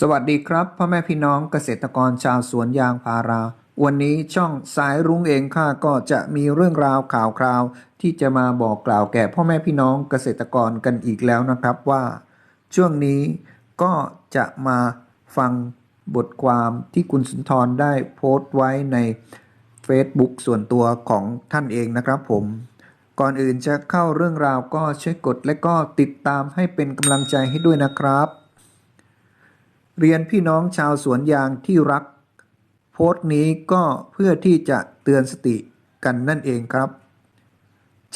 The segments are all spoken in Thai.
สวัสดีครับพ่อแม่พี่น้องเกษตรกรชาวสวนยางพารา วันนี้ช่องสายรุ้งเองค่ะก็จะมีเรื่องราวข่าวคราว ที่จะมาบอกกล่าวแก่พ่อแม่พี่น้องเกษตรกรกันอีกแล้วนะครับว่า ช่วงนี้ก็จะมาฟังบทความที่คุณสุนทรได้โพสต์ไว้ใน Facebook ส่วนตัวของท่านเองนะครับผม ก่อนอื่นจะเข้าเรื่องราวก็ช่วยกดและก็ติดตามให้เป็นกำลังใจให้ด้วยนะครับ เรียนพี่น้องชาวสวนยางที่รัก โพสต์นี้ก็เพื่อที่จะเตือนสติกันนั่นเองครับ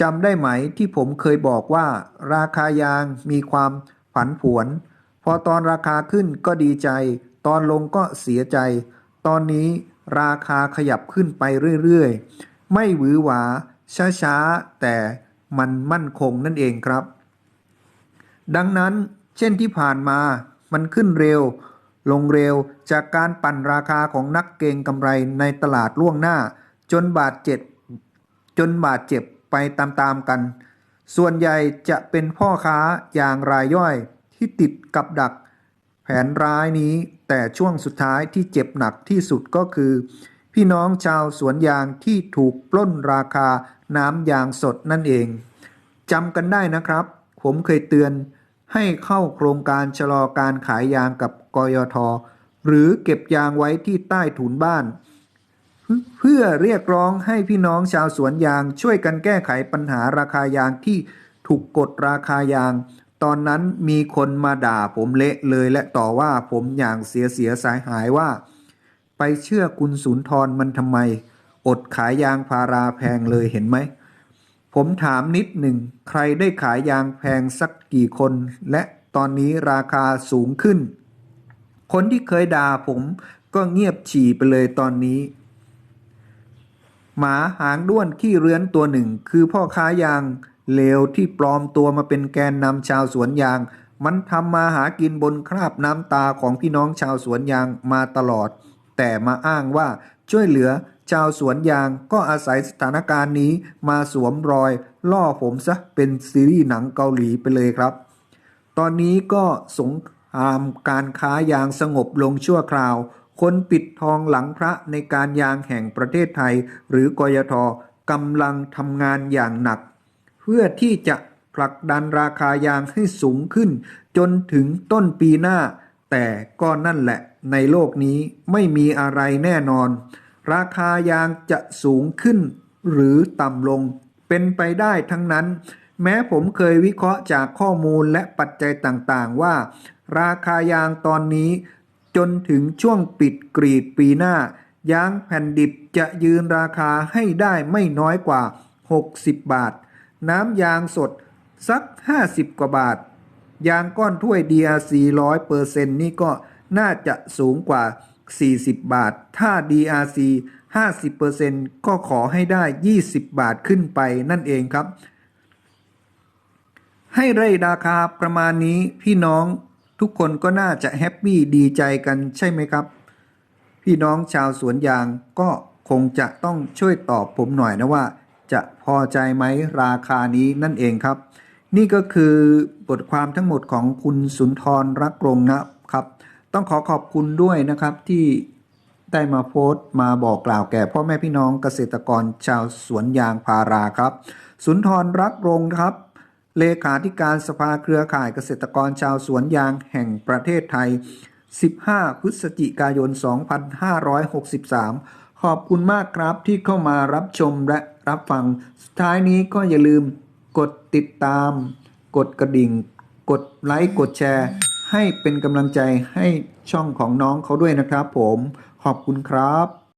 จำได้ไหมที่ผมเคยบอกว่า ราคายางมีความผันผวน พอตอนราคาขึ้นก็ดีใจ ตอนลงก็เสียใจ ตอนนี้ราคาขยับขึ้นไปเรื่อยๆ ไม่หวือหวา ช้าๆ แต่มันมั่นคงนั่นเองครับ ดังนั้นเช่นที่ผ่านมามันขึ้นเร็ว ลงเร็วจากการปั่นราคาของนักเก็งกำไรในตลาดล่วงหน้า จนบาดเจ็บจนบาดเจ็บไปตามๆกัน ส่วนใหญ่จะเป็นพ่อค้าอย่างรายย่อยที่ติดกับดัก แผนร้ายนี้แต่ช่วงสุดท้ายที่เจ็บหนักที่สุดก็คือ พี่น้องชาวสวนยางที่ถูกปล้นราคาน้ำยางสดนั่นเองจำกันได้นะครับ ผมเคยเตือน ให้เข้าโครงการชะลอการขายยางกับกยท หรือเก็บยางไว้ที่ใต้ถุนบ้าน เพื่อเรียกร้องให้พี่น้องชาวสวนยางช่วยกันแก้ไขปัญหาราคายางที่ถูกกดราคายาง ตอนนั้นมีคนมาด่าผมเละเลยและต่อว่าผมอย่างเสียเสียสายหายว่า ไปเชื่อคุณสุนทรมันทำไม อดขายยางพาราแพงเลยเห็นไหม ผมถามนิดหนึ่ง ใครได้ขายยางแพงสักกี่คน และตอนนี้ราคาสูงขึ้น คนที่เคยด่าผมก็เงียบฉี่ไปเลยตอนนี้ หมาหางด้วนขี้เรื้อนตัวหนึ่ง คือพ่อค้ายางเลวที่ปลอมตัวมาเป็นแกนนำชาวสวนยาง มันทำมาหากินบนคราบน้ำตาของพี่น้องชาวสวนยางมาตลอด แต่มาอ้างว่าช่วยเหลือ ชาวสวนยางก็อาศัยสถานการณ์นี้มาสวมรอย ล่อผมซะเป็นซีรีส์หนังเกาหลีไปเลยครับ ตอนนี้ก็สงครามการค้ายางสงบลงชั่วคราว คนปิดทองหลังพระในการยางแห่งประเทศไทย หรือกยทกำลังทำงานอย่างหนัก เพื่อที่จะผลักดันราคายางให้สูงขึ้น จนถึงต้นปีหน้า แต่ก็นั่นแหละในโลกนี้ไม่มีอะไรแน่นอน ราคายางจะสูงขึ้นหรือต่ำลงเป็นไปได้ทั้งนั้น แม้ผมเคยวิเคราะห์จากข้อมูลและปัจจัยต่างๆ ว่า ราคายางตอนนี้ จนถึงช่วงปิดกรีดปีหน้า ยางแผ่นดิบจะยืนราคาให้ได้ไม่น้อยกว่า 60 บาท น้ำยางสดสัก 50 กว่าบาท ยางก้อนถ้วย DRC 100เปอร์เซ็นต์นี่ก็น่าจะสูงกว่า 40 บาท ถ้า DRC 50เปอร์เซ็นต์ก็ขอให้ได้ 20 บาทขึ้นไปนั่นเองครับ ให้ไร่ราคาประมาณนี้พี่น้องทุกคนก็น่าจะแฮปปี้ดีใจกันใช่ไหมครับ พี่น้องชาวสวนยางก็คงจะต้องช่วยตอบผมหน่อยนะว่า จะพอใจไหมราคานี้นั่นเองครับ นี่ก็คือบทความทั้งหมดของคุณสุนทรรักรงนะครับ ต้องขอขอบคุณด้วยนะครับที่ได้มาโพสต์มาบอกกล่าวแก่พ่อแม่พี่น้องเกษตรกรชาวสวนยางพาราครับ สุนทรรักรงครับ เลขาธิการสภาเครือข่ายเกษตรกรชาวสวนยางแห่งประเทศไทย 15 พฤศจิกายน 2563 ขอบคุณมากครับที่เข้ามารับชมและรับฟัง สุดท้ายนี้ก็อย่าลืมกดติดตาม กดกระดิ่ง กดไลค์ กดแชร์ ให้เป็นกำลังใจให้ช่องของน้องเขาด้วยนะครับผม ขอบคุณครับ